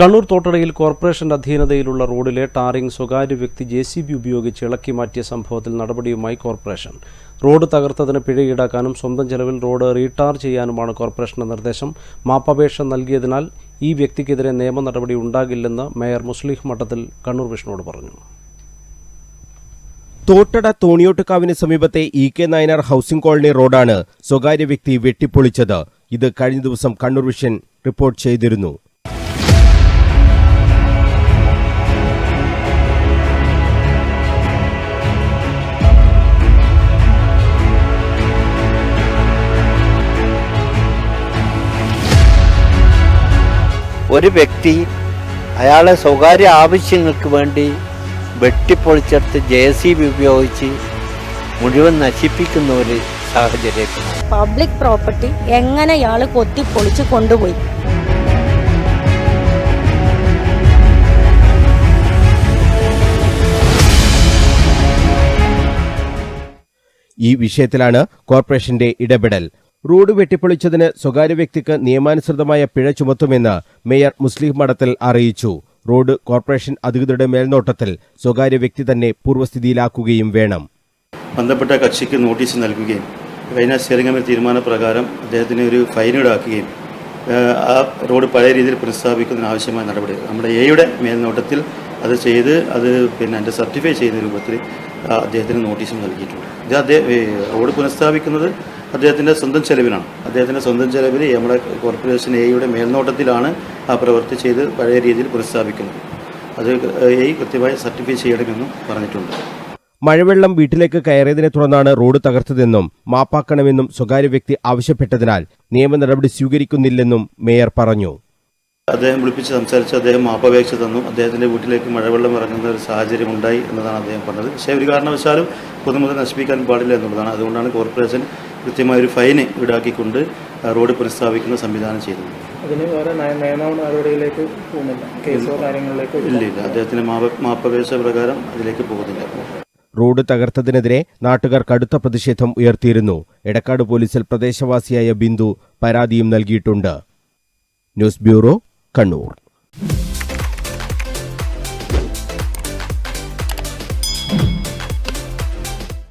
കണ്ണൂർ തോട്ടടയിൽ കോർപ്പറേഷന്റെ അധീനതയിലുള്ള റോഡിലെ ടാറിംഗ് സ്വകാര്യ വ്യക്തി ജെ സി ബി ഉപയോഗിച്ച് ഇളക്കി മാറ്റിയ സംഭവത്തിൽ നടപടിയുമായി കോർപ്പറേഷൻ. റോഡ് തകർത്തതിന് പിഴ ഈടാക്കാനും സ്വന്തം ചെലവിൽ റോഡ് റീടാർ ചെയ്യാനുമാണ് കോർപ്പറേഷന്റെ നിർദ്ദേശം. മാപ്പപേക്ഷ നൽകിയതിനാൽ ഈ വ്യക്തിക്കെതിരെ നിയമ നടപടി ഉണ്ടാകില്ലെന്ന് മേയർ മുസ്ലിഹ് മഠത്തിൽ കണ്ണൂർ വിഷ്ണുവോട് പറഞ്ഞു. തോട്ടട തോണിയോട്ടുകാവിന് സമീപത്തെ E K Nayanar housing colony റോഡാണ് സ്വകാര്യ വ്യക്തി വെട്ടിപ്പൊളിച്ചത്. ഇത് കഴിഞ്ഞ ദിവസം കണ്ണൂർ വിഷൻ റിപ്പോർട്ട് ചെയ്തിരുന്നു. ഒരു വ്യക്തി അയാളെ സ്വകാര്യ ആവശ്യങ്ങൾക്ക് വേണ്ടി വെട്ടിപ്പൊളിച്ചെടുത്ത് ജെ സി ബി ഉപയോഗിച്ച് മുഴുവൻ നശിപ്പിക്കുന്ന ഒരു സാഹചര്യം പബ്ലിക് പ്രോപ്പർട്ടി എങ്ങനെ ഇയാൾ കൊത്തി പൊളിച്ച് കൊണ്ടുപോയി? ഈ വിഷയത്തിലാണ് കോർപ്പറേഷന്റെ ഇടപെടൽ. റോഡ് വെട്ടിപ്പൊളിച്ചതിന് സ്വകാര്യ വ്യക്തിക്ക് നിയമാനുസൃതമായ പിഴ ചുമത്തുമെന്ന് മേയർ മുസ്ലിം മഠത്തിൽ അറിയിച്ചു. റോഡ് കോർപ്പറേഷൻ അധികൃതരുടെ മേൽനോട്ടത്തിൽ സ്വകാര്യ വ്യക്തി തന്നെ പൂർവസ്ഥിതിയിലാക്കുകയും വേണം. ബന്ധപ്പെട്ട കക്ഷിക്ക് നോട്ടീസ് നൽകുകയും കഴിഞ്ഞ സ്റ്റിയറിംഗ് കമ്മിറ്റി തീരുമാനപ്രകാരം അദ്ദേഹത്തിന് ഒരു ഫൈൻ ഈടാക്കുകയും ആ റോഡ് പഴയ രീതിയിൽ പുനഃസ്ഥാപിക്കുന്നതിന് ആവശ്യമായ നടപടി. നമ്മുടെ എയുടെ മേൽനോട്ടത്തിൽ അത് ചെയ്ത് അത് പിന്നെ എന്റെ സർട്ടിഫൈ ചെയ്യുന്ന രൂപത്തിൽ അദ്ദേഹത്തിന് നോട്ടീസും നൽകിയിട്ടുണ്ട്. ഇത് അദ്ദേഹം റോഡ് പുനഃസ്ഥാപിക്കുന്നത് അദ്ദേഹത്തിന്റെ സ്വന്തം ചെലവിലാണ് അദ്ദേഹത്തിന്റെ സ്വന്തം ചെലവിൽ നമ്മുടെ കോർപ്പറേഷൻ എയുടെ മേൽനോട്ടത്തിലാണ് ആ പ്രവൃത്തി ചെയ്ത് പഴയ രീതിയിൽ പുനഃസ്ഥാപിക്കുന്നത്. അത് എ കൃത്യമായി സർട്ടിഫൈ ചെയ്യണമെന്നും പറഞ്ഞിട്ടുണ്ട്. മഴവെള്ളം വീട്ടിലേക്ക് കയറിയതിനെ തുടർന്നാണ് റോഡ് തകർത്തതെന്നും മാപ്പാക്കണമെന്നും സ്വകാര്യ വ്യക്തി ആവശ്യപ്പെട്ടതിനാൽ നിയമ നടപടി സ്വീകരിക്കുന്നില്ലെന്നും മേയർ പറഞ്ഞു. അദ്ദേഹം വിളിപ്പിച്ച് സംസാരിച്ച് അദ്ദേഹം മാപ്പപേക്ഷ തന്നു. അദ്ദേഹത്തിന്റെ വീട്ടിലേക്ക് മഴവെള്ളം ഇറങ്ങുന്ന ഒരു സാഹചര്യം ഉണ്ടായി എന്നതാണ് അദ്ദേഹം പറഞ്ഞത്. പക്ഷേ ഒരു കാരണവശാലും പൊതുമുതൽ നശിപ്പിക്കാൻ പാടില്ല എന്നുള്ളതാണ്. അതുകൊണ്ടാണ് കോർപ്പറേഷൻ കൃത്യമായ ഒരു ഫൈന് ഈടാക്കിക്കൊണ്ട് റോഡ് പുനഃസ്ഥാപിക്കുന്ന സംവിധാനം ചെയ്തത്. ഇല്ല ഇല്ല അദ്ദേഹത്തിന് മാപ മാപ്പപേക്ഷ പ്രകാരം അതിലേക്ക് പോകുന്നില്ല. റോഡ് തകർത്തതിനെതിരെ നാട്ടുകാർ കടുത്ത പ്രതിഷേധം ഉയർത്തിയിരുന്നു. എടക്കാട് പോലീസിൽ പ്രദേശവാസിയായ ബിന്ദു പരാതിയും നൽകിയിട്ടുണ്ട്. News bureau Kannur.